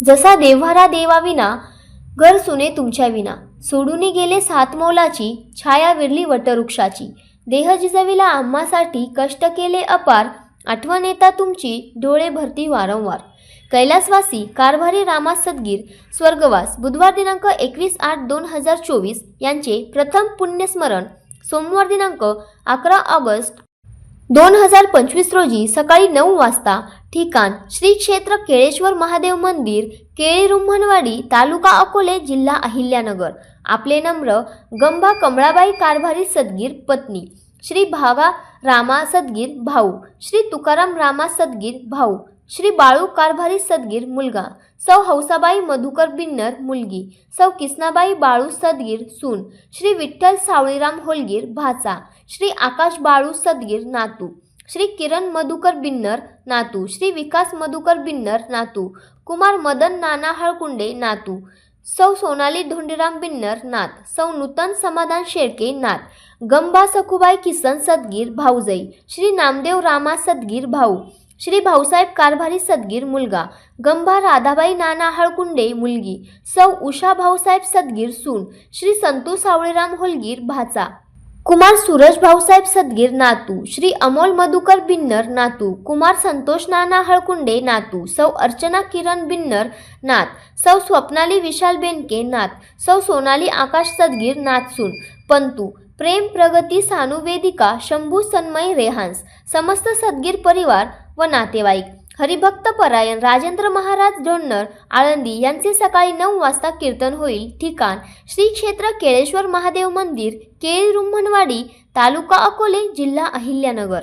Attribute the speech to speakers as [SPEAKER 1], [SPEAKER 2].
[SPEAKER 1] जसा देव्हारा देवाविना घर सुने तुमच्या विना. सोडून गेले सात मौलाची छाया विरली वटवृक्षाची. देह जिजविला आम्हासाठी कष्ट केले अपार आठवण येता तुमची डोळे भरती वारंवार. कैलासवासी कारभारी रामा सदगीर स्वर्गवास बुधवार दिनांक एकवीस आठ दोन हजार चोवीस यांचे प्रथम पुण्यस्मरण सोमवार दिनांक अकरा ऑगस्ट दोन हजार पंचवीस रोजी सकाळी नऊ वाजता ठिकाण श्री क्षेत्र केळेश्वर महादेव मंदिर केळी रुंभणवाडी तालुका अकोले जिल्हा अहिल्यानगर. आपले नम्र गंभा कमळाबाई कारभारी सदगीर पत्नी श्री भावा रामा सदगीर भाऊ श्री तुकाराम रामा सदगीर भाऊ श्री बाळू कारभारी सदगीर मुलगा सौ हौसाबाई मधुकर बिन्नर मुलगी सौ किसनाबाई बाळू सदगीर सून श्री विठ्ठल सावळीराम होलगीर भाचा श्री आकाश बाळू सदगीर नातू श्री किरण मधुकर बिन्नर नातू श्री विकास मधुकर बिन्नर नातू कुमार मदन नाना हळकुंडे नातू सौ सोनाली धोंडीराम बिन्नर नात सौ नूतन समाधान शेळके नाथ गंबा सखुबाई किसन सदगीर भाऊजई श्री नामदेव रामा सदगीर भाऊ श्री भाऊसाहेब कारभारी सदगीर मुलगा गंभा राधाबाई नाना हळकुंडे मुलगी सौ उषा भाऊसाहेब सदगीर सून श्री संतोष सावळीराम होलगीर भाचा. कुमार सूरज भाऊसाहेब सदगीर नातू श्री अमोल मधुकर बिन्नर नातू कुमार संतोष नाना हळकुंडे नातू सौ अर्चना किरण बिन्नर नात सौ स्वप्नाली विशाल बेनके नात सौ सोनाली आकाश सदगीर नातसून पंतू प्रेम प्रगती सानुवेदिका शंभू सन्मय रेहांस समस्त सदगीर परिवार व नातेवाईक. हरिभक्त परायण राजेंद्र महाराज डोन्नर आळंदी यांचे सकाळी नऊ वाजता कीर्तन होईल. ठिकाण श्री क्षेत्र केळेश्वर महादेव मंदिर केळी रुंभणवाडी तालुका अकोले जिल्हा अहिल्यानगर.